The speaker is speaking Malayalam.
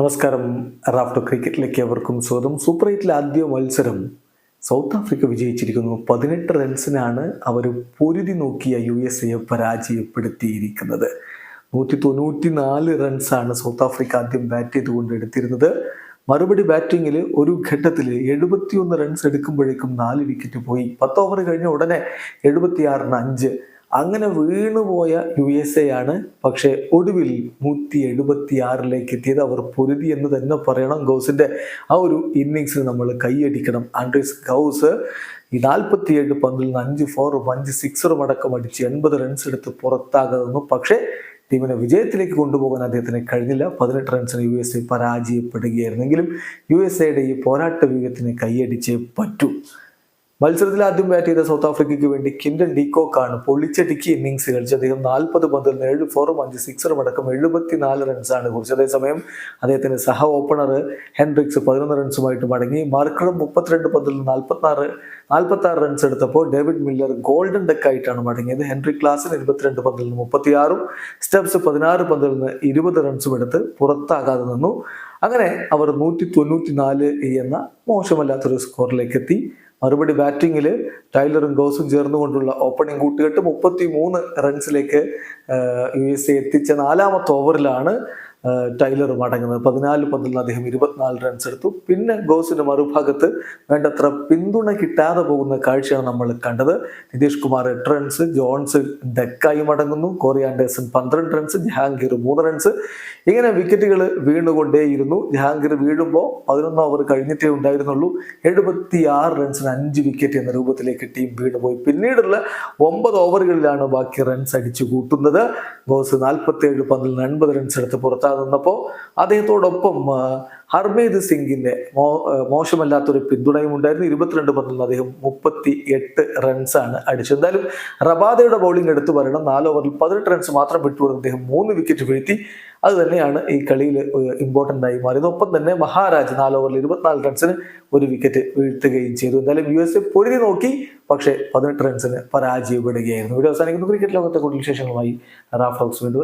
നമസ്കാരം. റാഫ്റ്റോ ക്രിക്കറ്റിലേക്ക് അവർക്കും സ്വാഗതം. സൂപ്പർ എയ്റ്റിലെ ആദ്യ മത്സരം സൗത്ത് ആഫ്രിക്ക വിജയിച്ചിരിക്കുന്നു. പതിനെട്ട് റൺസിനാണ് അവർ പൊരുതി നോക്കിയ യു എസ് എയെ പരാജയപ്പെടുത്തിയിരിക്കുന്നത്. നൂറ്റി തൊണ്ണൂറ്റി നാല് റൺസാണ് സൗത്ത് ആഫ്രിക്ക ആദ്യം ബാറ്റ് ചെയ്തുകൊണ്ട് എടുത്തിരുന്നത്. മറുപടി ബാറ്റിങ്ങിൽ ഒരു ഘട്ടത്തിൽ എഴുപത്തിയൊന്ന് റൺസ് എടുക്കുമ്പോഴേക്കും നാല് വിക്കറ്റ് പോയി. പത്ത് ഓവർ കഴിഞ്ഞ ഉടനെ എഴുപത്തിയാറിന് അഞ്ച് അങ്ങനെ വീണുപോയ യു എസ് എ ആണ്. പക്ഷേ ഒടുവിൽ നൂറ്റി എഴുപത്തി ആറിലേക്ക് എത്തിയത് അവർ പൊരുതി എന്ന് തന്നെ പറയണം. ഗൗസിന്റെ ആ ഒരു ഇന്നിങ്സിൽ നമ്മൾ കൈയടിക്കണം. ആൻഡ്രീസ് ഗൗസ് ഈ നാൽപ്പത്തിയേഴ് പന്തിൽ നിന്ന് അഞ്ച് ഫോറും അഞ്ച് സിക്സറും അടക്കം അടിച്ച് എൺപത് റൺസ് എടുത്ത് പുറത്താകുന്നു പക്ഷേ ടീമിനെ വിജയത്തിലേക്ക് കൊണ്ടുപോകാൻ അദ്ദേഹത്തിന് കഴിഞ്ഞില്ല. പതിനെട്ട് റൺസിന് യു എസ് എ പരാജയപ്പെടുകയായിരുന്നെങ്കിലും യു എസ് എയുടെ ഈ പോരാട്ട വ്യൂഹത്തിന് കൈയടിച്ചേ പറ്റൂ. മത്സരത്തിൽ ആദ്യം ബാറ്റ് ചെയ്ത സൗത്ത് ആഫ്രിക്കയ്ക്ക് വേണ്ടി കിൻഡൻ ഡീകോക്കാണ് പൊളിച്ചടുക്കി ഇന്നിംഗ്സ് കളിച്ച് അദ്ദേഹം നാൽപ്പത് പന്തിൽ നിന്ന് ഏഴ് ഫോറും അഞ്ച് സിക്സറും അടക്കം എഴുപത്തിനാല് റൺസാണ് കുറിച്ചത്. അതേസമയം അദ്ദേഹത്തിന്റെ സഹ ഓപ്പണർ ഹെൻറിക്സ് പതിനൊന്ന് റൺസുമായിട്ട് മടങ്ങി. മാർക്കറും മുപ്പത്തിരണ്ട് പന്തിൽ നാൽപ്പത്തിനാറ് നാൽപ്പത്തി ആറ് റൺസ് എടുത്തപ്പോൾ ഡേവിഡ് മില്ലർ ഗോൾഡൻ ഡെക്ക് ആയിട്ടാണ് മടങ്ങിയത്. ഹെൻറി ക്ലാസിന് ഇരുപത്തിരണ്ട് പന്തിൽ നിന്ന് മുപ്പത്തിയാറും സ്റ്റെപ്സ് പതിനാറ് പന്തിൽ നിന്ന് ഇരുപത് റൺസും എടുത്ത് പുറത്താകാതെ നിന്നു. അങ്ങനെ അവർ നൂറ്റി തൊണ്ണൂറ്റി നാല് എന്ന മോശമല്ലാത്തൊരു സ്കോറിലേക്ക് എത്തി മറുപടി ബാറ്റിങ്ങിൽ ടൈലറും ഗോസും ചേർന്നുകൊണ്ടുള്ള ഓപ്പണിംഗ് കൂട്ടുകെട്ട് മുപ്പത്തി മൂന്ന് റൺസിലേക്ക് യു എസ് എ എത്തിച്ച നാലാമത്തെ ഓവറിലാണ് ടൈലർ അടങ്ങുന്നത്. പതിനാല് പന്തിൽ അദ്ദേഹം ഇരുപത്തിനാല് റൺസ് എടുത്തു. പിന്നെ ഗോസിന്റെ മറുഭാഗത്ത് വേണ്ടത്ര പിന്തുണ കിട്ടാതെ പോകുന്ന കാഴ്ചയാണ് നമ്മൾ കണ്ടത്. നിതീഷ് കുമാർ എട്ട് റൺസ് ജോൺസ് ഡെക്കായി മടങ്ങുന്നു കോറി ആൻഡേഴ്സൺ പന്ത്രണ്ട് റൺസ് ജഹാംഗീർ മൂന്ന് റൺസ് ഇങ്ങനെ വിക്കറ്റുകൾ വീണുകൊണ്ടേയിരുന്നു. ജഹാംഗീർ വീഴുമ്പോൾ പതിനൊന്ന് ഓവർ കഴിഞ്ഞിട്ടേ ഉണ്ടായിരുന്നുള്ളൂ. എഴുപത്തി ആറ് റൺസിന് അഞ്ച് വിക്കറ്റ് എന്ന രൂപത്തിലേക്ക് ടീം വീണുപോയി. പിന്നീടുള്ള ഒമ്പത് ഓവറുകളിലാണ് ബാക്കി റൺസ് അടിച്ചു കൂട്ടുന്നത് ഗോസ് നാൽപ്പത്തി ഏഴ് പന്തിൽ എൺപത് റൺസ് എടുത്ത് പുറത്താകുന്നപ്പോൾ അദ്ദേഹത്തോടൊപ്പം ഹർമേദ് സിംഗിന്റെ മോ മോശമല്ലാത്തൊരു പിന്തുണയും ഉണ്ടായിരുന്നു. ഇരുപത്തിരണ്ട് പന്തിൽ അദ്ദേഹം മുപ്പത്തി എട്ട് റൺസാണ് അടിച്ചത്. എന്തായാലും റബാദയുടെ ബൗളിംഗ് എടുത്തു പറയണം. നാല് ഓവറിൽ പതിനെട്ട് റൺസ് മാത്രം വിട്ടുകൊണ്ട് അദ്ദേഹം മൂന്ന് വിക്കറ്റ് വീഴ്ത്തി. അത് തന്നെയാണ് ഈ കളിയിൽ ഇമ്പോർട്ടന്റ് ആയി മാറിയത്. ഒപ്പം തന്നെ മഹാരാജ് നാല് ഓവറിൽ ഇരുപത്തിനാല് റൺസിന് ഒരു വിക്കറ്റ് വീഴ്ത്തുകയും ചെയ്തു. എന്തായാലും യു എസ് എ പൊരുതി നോക്കി പക്ഷേ പതിനെട്ട് റൺസിന് പരാജയപ്പെടുകയായിരുന്നു. ഇവിടെ അവസാനിക്കുന്നു. ക്രിക്കറ്റ് ലോകത്തെ കൂടുതൽ വിശേഷങ്ങളുമായി റാഫ് ഹൗസ് വീണ്ടും